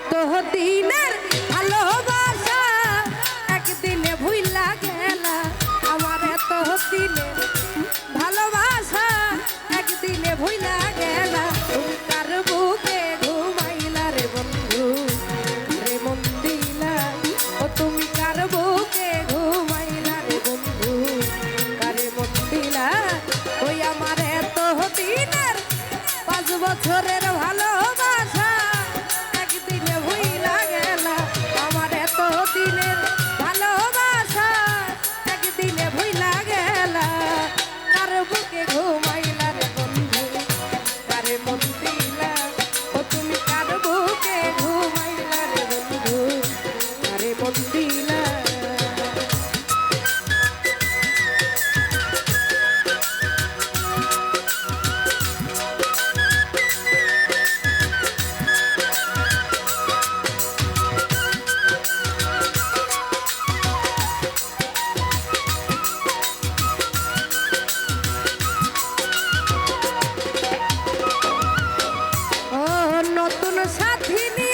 আত্মহতি সাথী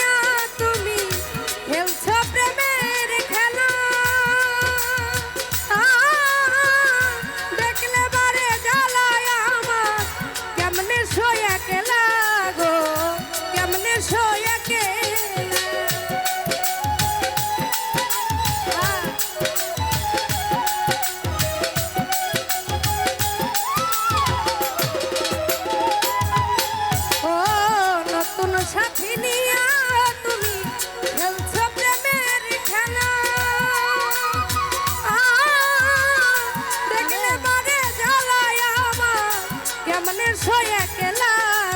সোয়া কেলা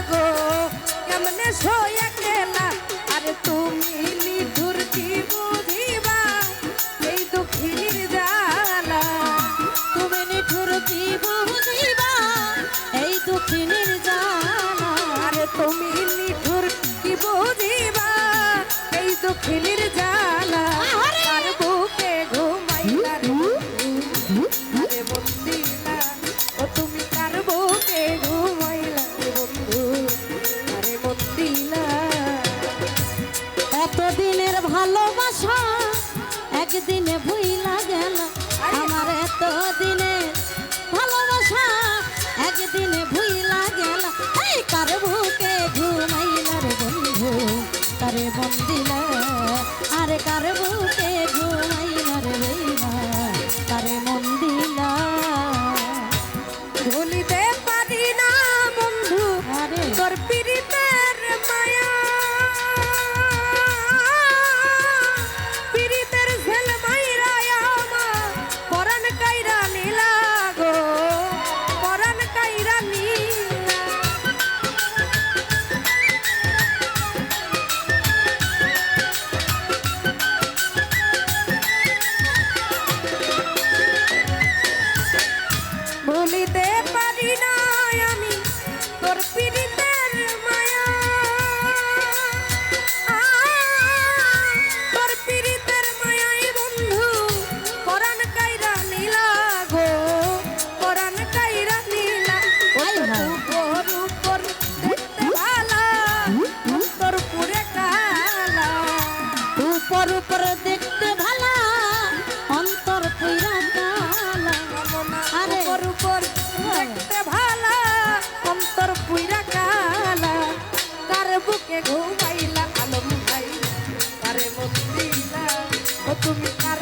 গো কেমনে সোয়া সেদিনের ভালোবাসা একদিনে ভুইলা গেল। আমার এত দিনের ভালোবাসা একদিনে ভুইলা গেল। এই কার বুকে ঘুমাইলার বন্ধু? কারে বন্দিলা? আরে কার বুকে ঘুমাইলার তারে কারে মন্দিলা? পারি না বন্ধু তোর ভুলিতে পারি না। তুমি কার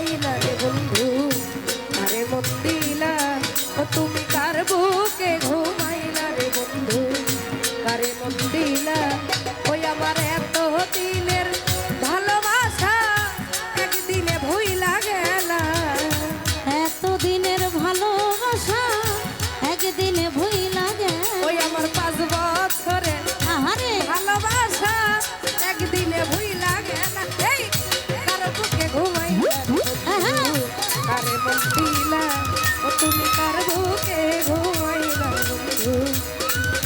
কারে মন ও তুমি কার বুকে ঘুমাইলা বন্ধু?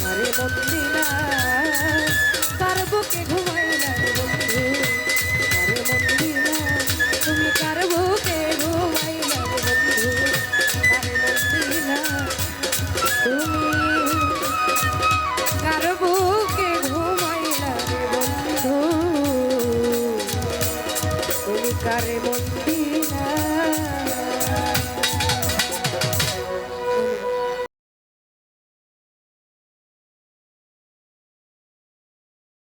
কারে মন দিলা কার বুকে ঘুমাইলা বন্ধু? কারে মন তুমি কার বুকে ঘুমাইলা বন্ধু? কারে মন তুমি কার বুকে ঘুমাইলা বন্ধু? তুমি কারে মন্দির